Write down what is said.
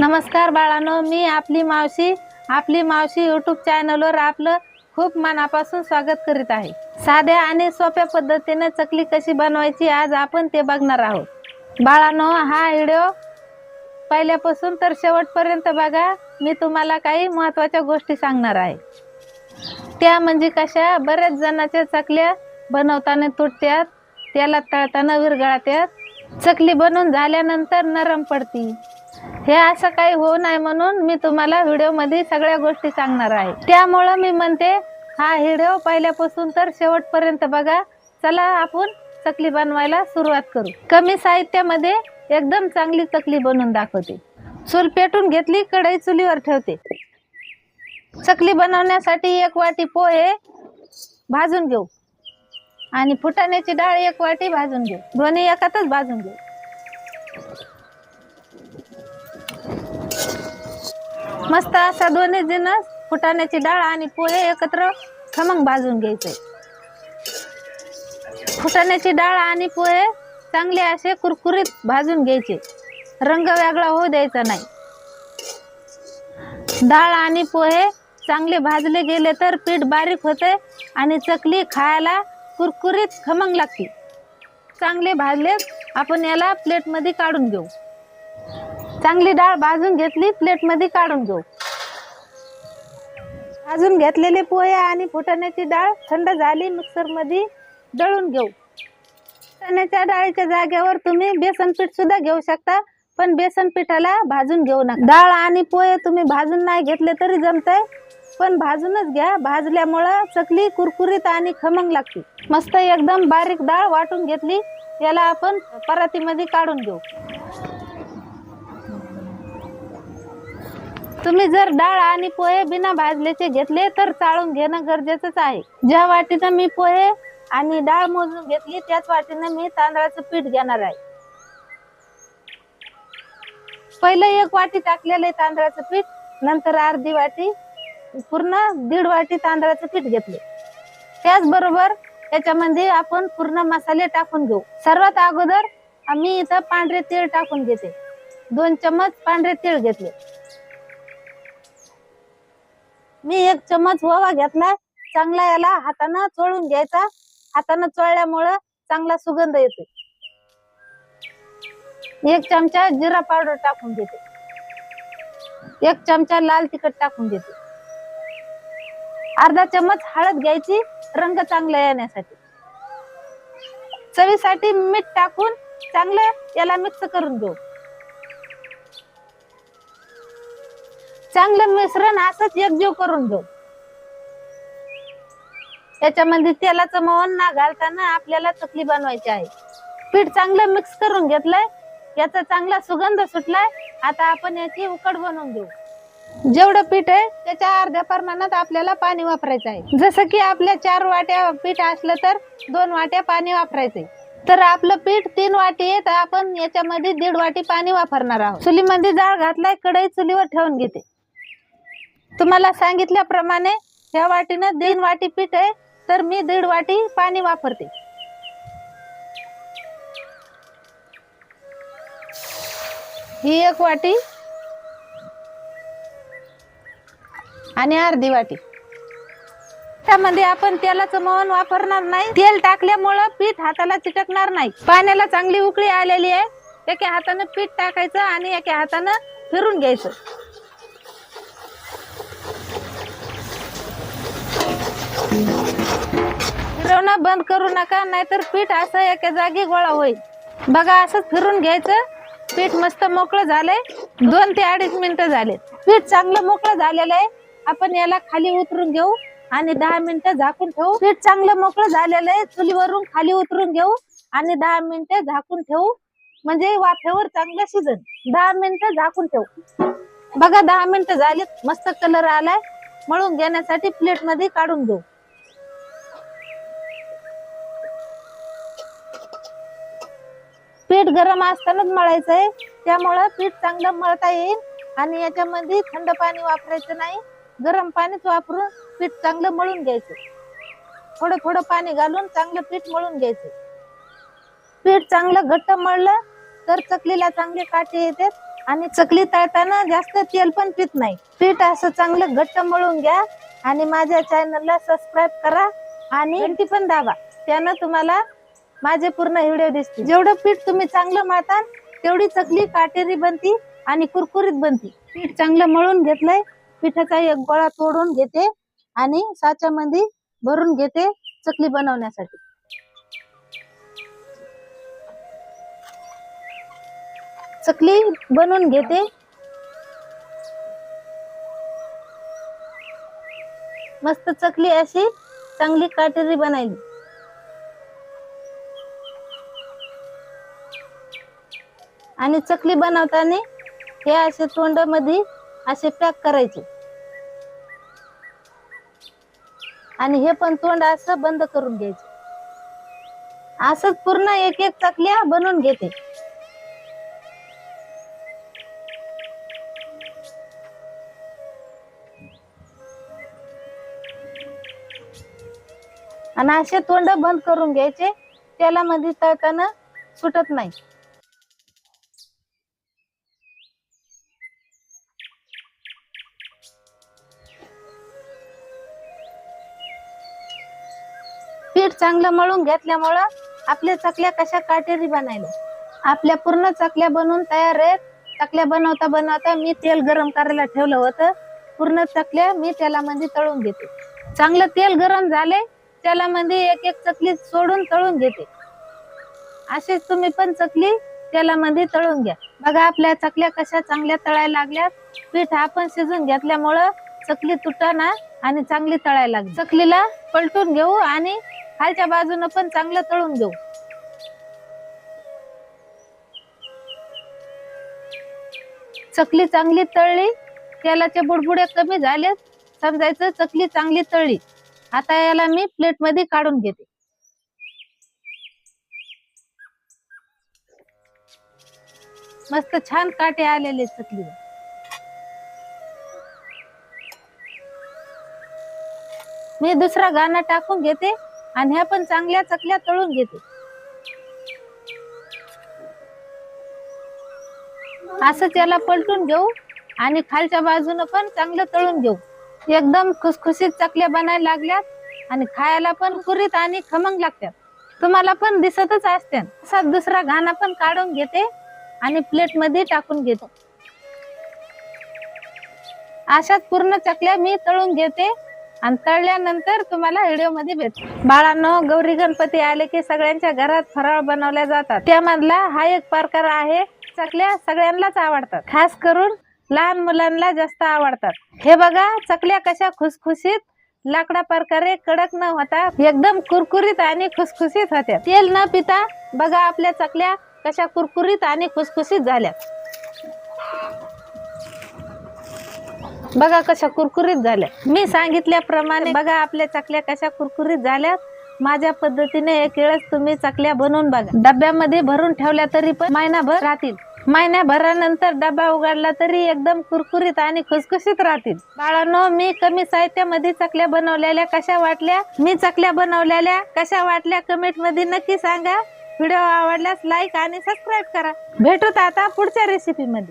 नमस्कार बाळांनो मी आपली मावशी आपली मावशी यूट्यूब चॅनलवर आपलं खूप मनापासून स्वागत करीत आहे. साध्या आणि सोप्या पद्धतीने चकली कशी बनवायची आज आपण ते बघणार आहोत. बाळांनो हा व्हिडिओ पहिल्यापासून तर शेवटपर्यंत बघा मी तुम्हाला काही महत्त्वाच्या गोष्टी सांगणार आहे. त्या म्हणजे कशा बऱ्याच जणाच्या चकल्या बनवताना तुटत्यात त्याला तळताना विरघळत्यात. चकली बनवून झाल्यानंतर नरम पडती. हे असं काही होऊ नये म्हणून मी तुम्हाला व्हिडिओमध्ये सगळ्या गोष्टी सांगणार आहे. त्यामुळं मी म्हणते हा व्हिडिओ पहिल्यापासून तर शेवटपर्यंत बघा. चला आपण चकली बनवायला सुरुवात करू. कमी साहित्यामध्ये एकदम चांगली चकली बनवून दाखवते. चूल पेटून घेतली कढई चुलीवर ठेवते. चकली बनवण्यासाठी एक वाटी पोहे भाजून घेऊ. आणि फुटाण्याची डाळ एक वाटी भाजून घेऊ. दोन्ही एकातच भाजून घेऊ. मस्त असा दोन्ही जिनस फुटाण्याची डाळ आणि पोहे एकत्र खमंग भाजून घ्यायचे. फुटाण्याची डाळ आणि पोहे चांगले असे कुरकुरीत भाजून घ्यायचे. रंग वेगळा होऊ द्यायचा नाही. डाळ आणि पोहे चांगले भाजले गेले तर पीठ बारीक होते आणि चकली खायला कुरकुरीत खमंग लागते. चांगले भाजले आपण याला प्लेटमध्ये काढून घेऊ. चांगली डाळ भाजून घेतली प्लेटमध्ये काढून घेऊ. भाजून घेतलेले पोहे आणि फुटाण्याची डाळ थंड झाली मिक्सरमध्ये दळून घेऊ. फुटाण्याच्या डाळीच्या जागेवर तुम्ही बेसन पीठ सुद्धा घेऊ शकता पण बेसन पिठाला भाजून घेऊ नका. डाळ आणि पोहे तुम्ही भाजून नाही घेतले तरी जमतंय पण भाजूनच घ्या. भाजल्यामुळं चकली कुरकुरीत आणि खमंग लागते मस्त एकदम बारीक डाळ वाटून घेतली याला आपण परातीमध्ये काढून घेऊ. तुम्ही जर डाळ आणि पोहे बिना भाजल्याचे घेतले तर चाळून घेणं गरजेचंच आहे. ज्या वाटीनं मी पोहे आणि डाळ मोजून घेतली त्याच वाटीनं मी तांदळाचं पीठ घेणार आहे. पहिलं एक वाटी टाकलेलं आहे तांदळाचं पीठ नंतर अर्धी वाटी पूर्ण दीड वाटी तांदळाचं पीठ घेतले. त्याचबरोबर त्याच्यामध्ये आपण पूर्ण मसाले टाकून घेऊ. सर्वात अगोदर मी इथं पांढरे तीळ टाकून घेते. दोन चमच पांढरे तीळ घेतले. मी एक चमच ओवा घेतला चांगला याला हातानं चोळून घ्यायचा. हातानं चोळल्यामुळं चांगला सुगंध येतो एक चमचा जिरा पावडर टाकून देते. एक चमचा लाल तिखट टाकून घेते अर्धा चमच हळद घ्यायची रंग चांगला येण्यासाठी. चवीसाठी मीठ टाकून चांगलं याला मिक्स करून घेऊ. चांगलं मिश्रण असंच एकजीव करून घेऊ. त्याच्यामध्ये तेलाचं मोहन ना घालताना आपल्याला चकली बनवायची आहे. पीठ चांगलं मिक्स करून घेतलंय. याचा चांगला सुगंध सुटलाय. आता आपण याची उकड बनवून घेऊ. जेवढं पीठ आहे त्याच्या अर्ध्या प्रमाणात आपल्याला पाणी वापरायचं आहे. जसं की आपल्या चार वाट्या पीठ असलं तर दोन वाट्या पाणी वापरायचंय. तर आपलं पीठ तीन वाटी आहे तर आपण याच्यामध्ये दीड वाटी पाणी वापरणार आहोत. चुलीमध्ये जाळ घातलाय कढई चुलीवर ठेवून घेते. तुम्हाला सांगितल्याप्रमाणे ह्या वाटीनं दीड वाटी पीठ आहे तर मी दीड वाटी पाणी वापरते. ही एक वाटी आणि अर्धी वाटी. त्यामध्ये आपण तेलाचं मवन वापरणार नाही. तेल टाकल्यामुळं पीठ हाताला चिटकणार नाही. पाण्याला चांगली उकळी आलेली आहे. एका हातानं पीठ टाकायचं आणि एका हातानं फिरून घ्यायचं. फिरवणं बंद करू नका नाहीतर पीठ असं एका जागी गोळा होईल. बघा असंच फिरून घ्यायचं. पीठ मस्त मोकळं झालंय. दोन ते अडीच मिनिटं झाले पीठ चांगलं मोकळं झालेलं आहे. आपण याला खाली उतरून घेऊ आणि दहा मिनिटं झाकून ठेवू. पीठ चांगलं मोकळं झालेलं आहे. चुलीवरून खाली उतरून घेऊ आणि दहा मिनिटं झाकून ठेवू. म्हणजे वाफेवर चांगलं शिजन. दहा मिनिटं झाकून ठेवू. बघा दहा मिनिटं झालीत. मस्त कलर आलाय. मळून घेण्यासाठी प्लेटमध्ये काढून घेऊ. पीठ गरम असतानाच मळायचं आहे. त्यामुळं पीठ चांगलं मळता येईल आणि याच्यामध्ये थंड पाणी वापरायचं नाही. गरम पाणीच वापरून पीठ चांगलं मळून घ्यायचं. थोडं थोडं पाणी घालून चांगलं पीठ मळून घ्यायचं. पीठ चांगलं घट्ट मळलं तर चकलीला चांगले काटे येतात आणि चकली तळताना जास्त तेल पण पित नाही. पीठ असं चांगलं घट्ट मळून घ्या आणि माझ्या चॅनलला सबस्क्राईब करा आणि घंटी पण दाबा. त्यानं तुम्हाला माझे पूर्ण व्हिडिओ दिसते जेवढं पीठ तुम्ही चांगलं माताल तेवढी चकली काटेरी बनती आणि कुरकुरीत बनती. पीठ चांगलं मळून घेतलंय पिठाचा एक गोळा तोडून घेते आणि साच्यामध्ये भरून घेते चकली बनवण्यासाठी. चकली बनवून घेते. मस्त चकली अशी चांगली काटेरी बनायली. आणि चकली बनवताना हे असे तोंडामध्ये असे पॅक करायचे. आणि हे पण तोंड असं बंद करून घ्यायचे. असंच पूर्ण एक एक चकल्या बनवून घेते. आणि असे तोंड बंद करून घ्यायचे तेलामध्ये तळताना सुटत नाही. पीठ चांगलं मळून घेतल्यामुळं आपल्या चकल्या कशा काटेरी बनायला? आपल्या पूर्ण चकल्या बनवून तयार आहेत. चकल्या बनवता बनवता मी तेल गरम करायला ठेवलं होतं. पूर्ण चकल्या मी तेलामध्ये तळून घेते. चांगलं तेल गरम झाले तेलामध्ये एक एक चकली सोडून तळून घेते. असेच तुम्ही पण चकली तेलामध्ये तळून घ्या. बघा आपल्या चकल्या कशा चांगल्या तळायला लागल्या. पीठ आपण शिजून घेतल्यामुळं चकली तुटाना आणि चांगली तळायला लागली. चकलीला पलटून घेऊ आणि खालच्या बाजूनं पण चांगलं तळून घेऊ चकली चांगली तळली तेलाचे बुडबुडे कमी झाले समजायचं चकली चांगली तळली. आता याला मी प्लेटमध्ये काढून घेते. मस्त छान काटे आलेले चकली मी दुसरा गाणं टाकून घेते. आणि ह्या पण चांगल्या चकल्या तळून घेते. असंच याला पलटून घेऊ आणि खालच्या बाजूनं पण चांगलं तळून घेऊ. एकदम खुसखुशीत चकल्या बनायला लागल्यात आणि खायला पण कुरीत आणि खमंग लागतात तुम्हाला पण दिसतच असते असा दुसरा घाणा पण काढून घेते आणि प्लेटमध्ये टाकून घेतो. अशाच पूर्ण चकल्या मी तळून घेते. आणि तळल्यानंतर तुम्हाला व्हिडिओमध्ये भेट बाळांनो गौरी गणपती आले की सगळ्यांच्या घरात फराळ बनवल्या जातात. त्यामधला हा एक प्रकार आहे चकल्या सगळ्यांनाच आवडतात. खास करून लहान मुलांना जास्त आवडतात. हे बघा चकल्या कशा खुसखुशीत लाकडा प्रकारे कडक न होता एकदम कुरकुरीत आणि खुसखुशीत होत्या. तेल न पिता बघा आपल्या चकल्या कशा कुरकुरीत आणि खुसखुशीत झाल्या बघा कशा कुरकुरीत झाल्या. मी सांगितल्याप्रमाणे बघा आपल्या चकल्या कशा कुरकुरीत झाल्यात माझ्या पद्धतीने एक वेळेस तुम्ही चकल्या बनवून बघा. डब्यामध्ये भरून ठेवल्या तरी पण महिनाभर राहतील. महिन्याभरानंतर डबा उघडला तरी एकदम कुरकुरीत आणि खुसखुशीत राहतील. बाळांनो मी कमी साहित्यामध्ये चकल्या बनवलेल्या कशा वाटल्या? मी चकल्या बनवलेल्या कशा वाटल्या? कमेंटमध्ये नक्की सांगा. व्हिडिओ आवडल्यास लाईक आणि सबस्क्राईब करा. भेटूत आता पुढच्या रेसिपी मध्ये.